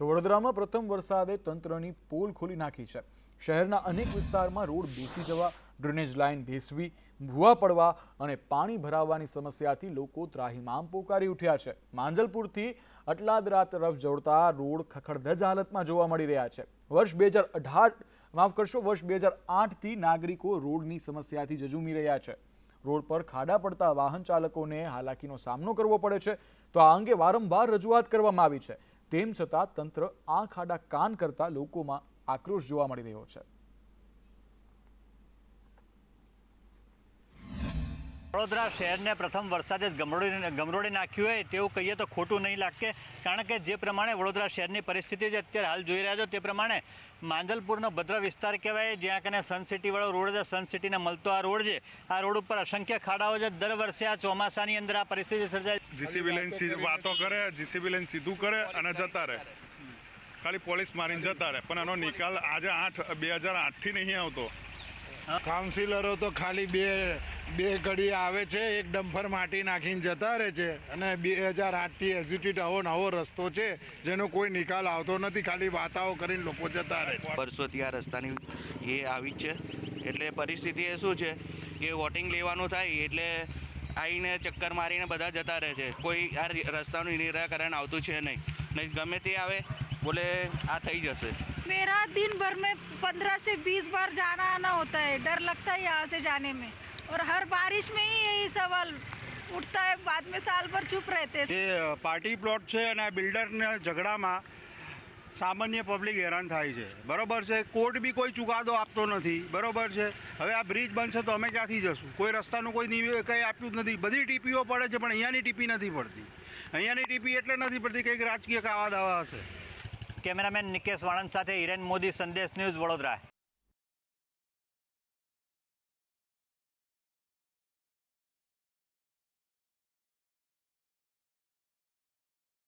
તો વડોદરામાં પ્રથમ વરસાદે તંત્રની પોલ ખોલી નાખી છે. શહેરના અનેક વિસ્તારમાં રોડ બેસી જવા, ડ્રેનેજ લાઇન ભેસવી, ભૂવા પડવા અને પાણી ભરાવાની સમસ્યાથી લોકો ત્રાહિમામ પોકારી ઉઠ્યા છે. માંજલપુરથી અટલાદરા તરફ જોડતા રોડ ખખડધજ હાલતમાં જોવા મળી રહ્યા છે. વર્ષ બે હજાર અઢાર, માફ કરશો, વર્ષ બે હજાર આઠથી નાગરિકો રોડની સમસ્યાથી જજુમી રહ્યા છે. રોડ પર ખાડા પડતા વાહન ચાલકોને હાલાકીનો સામનો કરવો પડે છે. તો આ અંગે વારંવાર રજૂઆત કરવામાં આવી છે. તેમ છતાં તંત્ર આ ખાડા કાન કરતા લોકોમાં આક્રોશ જોવા મળી રહ્યો છે. વડોદરા શહેરને પ્રથમ વરસાદે ગમરોડી ગમરોડી નાખ્યું હોય તેવું કહીએ તો ખોટું નહીં લાગે કારણ કે જે પ્રમાણે વડોદરા શહેરની પરિસ્થિતિ જે અત્યારે હાલ જોઈ રહ્યા છો તે પ્રમાણે માંજલપુરનો ભદ્ર વિસ્તાર કહેવાય, જ્યાં કને સન સિટીવાળો રોડ છે સન સિટીને મળતો આ રોડ છે. આ રોડ ઉપર અસંખ્ય ખાડાઓ છે. દર વર્ષે આ ચોમાસાની અંદર આ પરિસ્થિતિ સર્જાય. જીસીબી લઈને વાતો કરે જીસીબી લઈને સીધું કરે અને જતા રહે. ખાલી પોલીસ મારીને જતા રહે. પણ એનો નિકાલ આજે આઠ, બે હજાર આઠથી નહીં આવતો. કાઉન્સિલરો તો ખાલી બે બે ઘડી આવે છે, એક ડમ્ફર માટી નાખીને જતા રહે છે. અને બે હજાર આઠથી એક્ઝિક્યુટ આવો નવો રસ્તો છે, જેનો કોઈ નિકાલ આવતો નથી, ખાલી વાતાઓ કરીને લોકો જતા રહે વર્ષોથી આ રસ્તાની એ આવી છે. એટલે પરિસ્થિતિ એ શું છે કે વોટિંગ લેવાનું થાય એટલે આવીને ચક્કર મારીને બધા જતા રહે છે. કોઈ આ રસ્તાનું નિરાકરણ આવતું છે નહીં. નહીં, ગમે તે આવે બોલે આ થઈ જશે मेरा दिन भर में पंद्रह से बीस बार जाना आना होता है डर लगता है यहाँ से जाने में और हर बारिश में ही यही सवाल उठता है बाद में साल भर चुप रहते हैं જે પાર્ટી પ્લોટ છે અને આ બિલ્ડરના ઝઘડામાં સામાન્ય પબ્લિક હેરાન થાય છે બરોબર છે કોર્ટ બી કોઈ ચુકાદો આપતો નથી બરોબર છે હવે આ બ્રિજ બનશે તો અમે ક્યાંથી જશું કોઈ રસ્તાનું કોઈ નિવે કંઈ આપ્યું જ નથી બધી ટીપીઓ પડે છે પણ અહીંયાની ટીપી નથી પડતી અહીંયાની ટીપી એટલે નથી પડતી કંઈક રાજકીય કાવા દાવા હશે કેમેરામેન નિકેશ વાણંદ સાથે હિરેન મોદી સંદેશ ન્યૂઝ વડોદરા.